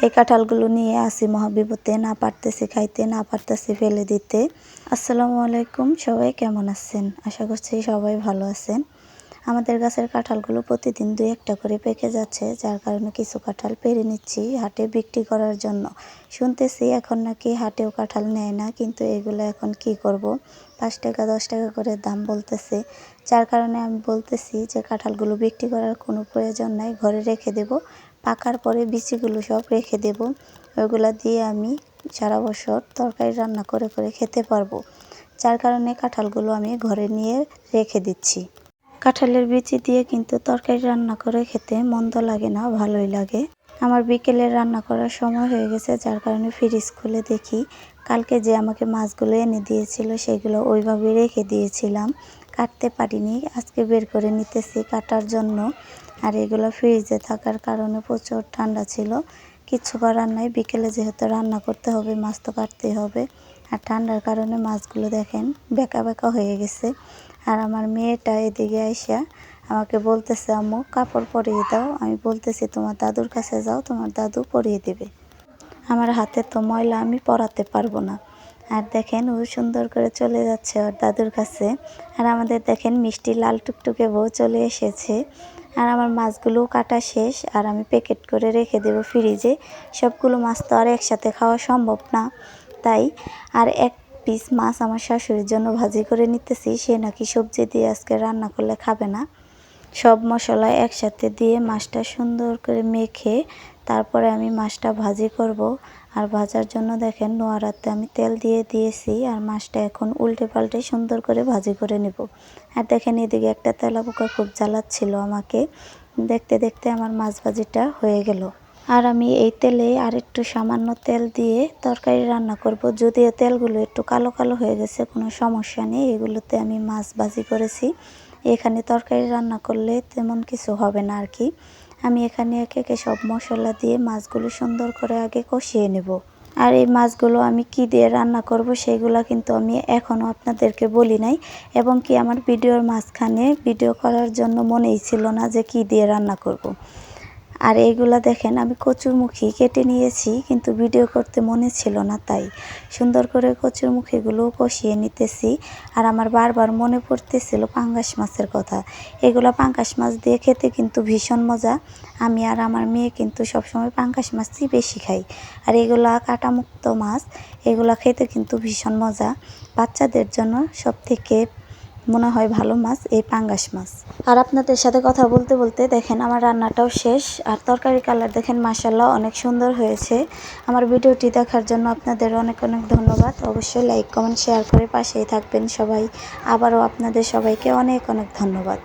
এই কাঁঠালগুলো নিয়ে আসি মহাবিপতে না পারতেছি খাইতে, না পারতেছি ফেলে দিতে। আসসালামু আলাইকুম, সবাই কেমন আছেন? আশা করছি সবাই ভালো আছেন। আমাদের গাছের কাঁঠালগুলো প্রতিদিন দুই একটা করে পেকে যাচ্ছে, যার কারণে কিছু কাঁঠাল পেরে নিচ্ছি হাটে বিক্রি করার জন্য। শুনতেছি এখন নাকি হাটেও কাঁঠাল নেয় না, কিন্তু এগুলো এখন কি করব? পাঁচ টাকা, দশ টাকা করে দাম বলতেছে। যার কারণে আমি বলতেছি যে কাঁঠালগুলো বিক্রি করার কোনো প্রয়োজন নাই, ঘরে রেখে দেব। পাকার পরে বিচিগুলো সব রেখে দেব। ওইগুলো দিয়ে আমি সারা বছর তরকারি রান্না করে করে খেতে পারব। যার কারণে কাঁঠালগুলো আমি ঘরে নিয়ে রেখে দিচ্ছি। কাঁঠালের বিচি দিয়ে কিন্তু তরকারি রান্না করে খেতে মন্দ লাগে না, ভালোই লাগে। আমার বিকেলে রান্না করার সময় হয়ে গেছে, যার কারণে ফ্রিজ খুলে দেখি। কালকে যে আমাকে মাছগুলো এনে দিয়েছিল, সেগুলো ওইভাবে রেখে দিয়েছিলাম। কাটতে পারিনি। আজকে বের করে নিতেছি কাটার জন্য। আর এগুলো ফ্রিজে থাকার কারণে প্রচুর ঠান্ডা ছিল। কিছু করার নাই, বিকেলে যেহেতু রান্না করতে হবে, মাছ তো কাটতেই হবে। আর ঠান্ডার কারণে মাছগুলো দেখেন বেঁকা বেঁকা হয়ে গেছে। আর আমার মেয়েটা এদিকে আইসা আমাকে বলতেছে, আম্মু, কাপড় পরিয়ে দাও। আমি বলতেছি, তোমার দাদুর কাছে যাও, তোমার দাদু পরিয়ে দেবে। আমার হাতে তো ময়লা, আমি পরাতে পারব না। আর দেখেন ও সুন্দর করে চলে যাচ্ছে ওর দাদুর কাছে। আর আমাদের দেখেন মিষ্টি লাল টুকটুকে বউ চলে এসেছে। আর আমার মাছগুলোও কাটা শেষ, আর আমি প্যাকেট করে রেখে দেব ফ্রিজে। সবগুলো মাছ তো আর একসাথে খাওয়া সম্ভব না। তাই আর এক পিস মাছ আমার শাশুড়ির জন্য ভাজি করে নিতেছি, সে নাকি সবজি দিয়ে আজকে রান্না করলে খাবে না। সব মশলা একসাথে দিয়ে মাছটা সুন্দর করে মেখে তারপরে আমি মাছটা ভাজি করব। আর ভাজার জন্য দেখেন নোয়ারাতে আমি তেল দিয়ে দিয়েছি আর মাছটা এখন উল্টে পাল্টে সুন্দর করে ভাজি করে নেব। আর দেখেন এদিকে একটা তেলা পোকা খুব জ্বালাচ্ছিল আমাকে। দেখতে দেখতে আমার মাছ ভাজিটা হয়ে গেল। আর আমি এই তেলে আর একটু সামান্য তেল দিয়ে তরকারি রান্না করব। যদিও তেলগুলো একটু কালো কালো হয়ে গেছে, কোনো সমস্যা নেই। এগুলোতে আমি মাছ ভাজি করেছি। এখানে তরকারি রান্না করলে তেমন কিছু হবে না আর কি। আমি এখানে একে একে সব মশলা দিয়ে মাছগুলো সুন্দর করে আগে কষিয়ে নেব। আর এই মাছগুলো আমি কি দিয়ে রান্না করব সেগুলো কিন্তু আমি এখনও আপনাদেরকে বলি নাই। এবং কি আমার ভিডিওর মাঝখানে ভিডিও করার জন্য মনেই ছিল না যে কি দিয়ে রান্না করব। আর এইগুলা দেখেন, আমি কচুরমুখী কেটে নিয়েছি, কিন্তু ভিডিও করতে মনে ছিল না তাই। সুন্দর করে কচুরমুখীগুলো কষিয়ে নিতেছি, আর আমার বারবার মনে পড়তেছিল পাঙ্গাস মাছের কথা। এগুলো পাঙ্গাস মাছ দিয়ে খেতে কিন্তু ভীষণ মজা। আমি আর আমার মেয়ে কিন্তু সবসময় পাঙ্গাস মাছই বেশি খাই। আর এগুলা কাটামুক্ত মাছ, এগুলা খেতে কিন্তু ভীষণ মজা। বাচ্চাদের জন্য সব থেকে মনে হয় ভালো মাছ, এই পাঙ্গাস মাছ। আর আপনাদের সাথে কথা বলতে বলতে দেখেন আমার রান্নাটাও শেষ, আর তরকারি কালার দেখেন মাসাল্লাহ অনেক সুন্দর হয়েছে। আমার ভিডিওটি দেখার জন্য আপনাদের অনেক অনেক ধন্যবাদ। অবশ্যই লাইক কমেন্ট শেয়ার করে পাশেই থাকবেন সবাই। আবারও আপনাদের সবাইকে অনেক অনেক ধন্যবাদ।